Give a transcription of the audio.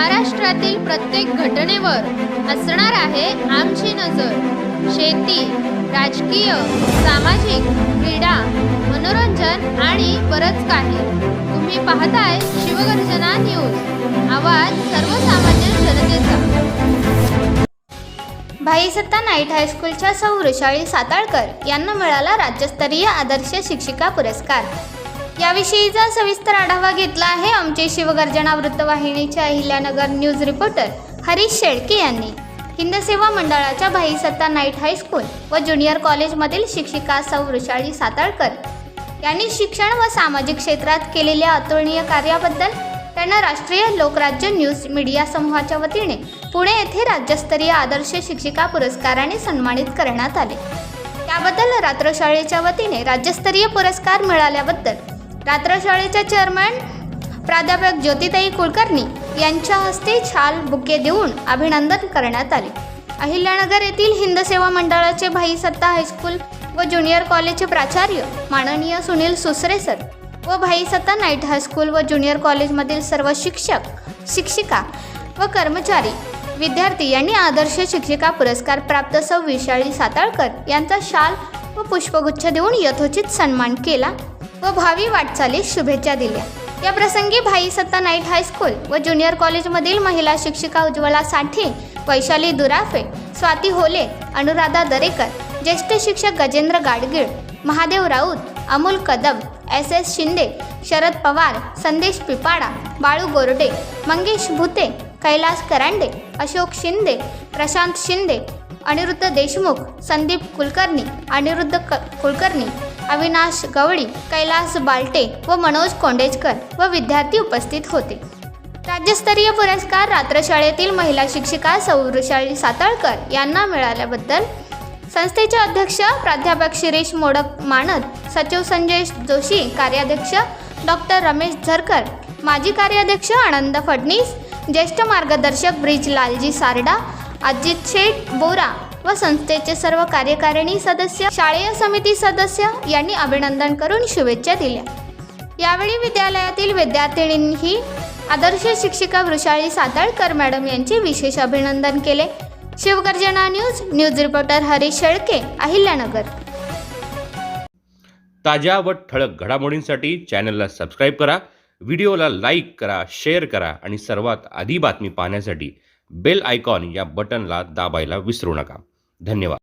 महाराष्ट्रातील प्रत्येक घटनेवर असणार आहे आमची नजर. शेती राजकीय सामाजिक क्रीडा मनोरंजन आणि बरंच काही. तुम्ही पाहताय शिवगर्जना न्यूज. आवाज सर्वसामान्य जनतेचा. भाईसत्ता नाईट हायस्कूलच्या सौ वृषाली साताळकर यांना मिळाला राज्यस्तरीय आदर्श शिक्षिका पुरस्कार. याविषयीचा सविस्तर आढावा घेतला आहे आमचे शिवगर्जना वृत्तवाहिनीचे अहिल्यानगर न्यूज रिपोर्टर हरीश शेळके यांनी. हिंदसेवा मंडळाच्या भाईसत्ता नाईट हायस्कूल व ज्युनियर कॉलेजमधील शिक्षिका सौ वृषाली साताळकर यांनी शिक्षण व सामाजिक क्षेत्रात केलेल्या अतुलनीय कार्याबद्दल त्यांना राष्ट्रीय लोकराज्य न्यूज मीडिया समूहाच्या वतीने पुणे येथे राज्यस्तरीय आदर्श शिक्षिका पुरस्काराने सन्मानित करण्यात आले. त्याबद्दल रात्रशाळेच्या वतीने राज्यस्तरीय पुरस्कार मिळाल्याबद्दल रात्रशाळेच्या चेअरमॅन प्राध्यापक ज्योतिताई कुलकर्णी यांच्या हस्ते छाल बुके देऊन अभिनंदन करण्यात आले. अहिल्यानगर येथील हिंद सेवा मंडळाचे भाई सत्ता हायस्कूल व ज्युनियर कॉलेजचे प्राचार्य माननीय सुनील सुसरे सर व Bhai Satta night high school व ज्युनियर कॉलेजमधील सर्व शिक्षक शिक्षिका व कर्मचारी विद्यार्थी यांनी आदर्श शिक्षिका पुरस्कार प्राप्त सौ विशाळी साताळकर यांचा शाल व पुष्पगुच्छ देऊन यथोचित सन्मान केला. व भावी वाटचालीस शुभेच्छा दिल्या. या प्रसंगी Bhai Satta night high school व ज्युनियर कॉलेजमधील महिला शिक्षिका उज्ज्वला साठे वैशाली दुराफे स्वाती होले अनुराधा दरेकर ज्येष्ठ शिक्षक गजेंद्र गाडगीळ महादेव राऊत अमोल कदम एस एस शिंदे शरद पवार संदेश पिपाडा बाळू गोरडे मंगेश भुते कैलास करांडे अशोक शिंदे प्रशांत शिंदे अनिरुद्ध देशमुख संदीप कुलकर्णी अनिरुद्ध क कुलकर्णी अविनाश गवळी कैलास बालटे व मनोज कोंडेजकर व विद्यार्थी उपस्थित होते. राज्यस्तरीय पुरस्कार रात्रशाळेतील महिला शिक्षिका सौरशाळी साताळकर यांना मिळाल्याबद्दल संस्थेचे अध्यक्ष प्राध्यापक शिरीष मोडक मानद सचिव संजय जोशी कार्याध्यक्ष डॉक्टर रमेश झरकर माजी कार्याध्यक्ष आनंद फडणीस ज्येष्ठ मार्गदर्शक ब्रिज लालजी सारडा अजित शेठ बोरा व संस्थेचे सर्व कार्यकारिणी सदस्य शाळेय समिती सदस्य यांनी अभिनंदन करून शुभेच्छा दिल्या. यावेळी विद्यालयातील विद्यार्थिनींही आदर्श शिक्षिका वृषाली साताळकर मॅडम यांचे विशेष अभिनंदन केले. Shivgarjana news news reporter Harish Shelke Ahilyanagar. ताज्या व ठळक घडामोडींसाठी चॅनलला सबस्क्राईब करा व्हिडिओला लाईक करा शेअर करा आणि सर्वात आधी बातमी पाहण्यासाठी बेल आयकॉन या बटनला दाबायला विसरू नका. धन्यवाद.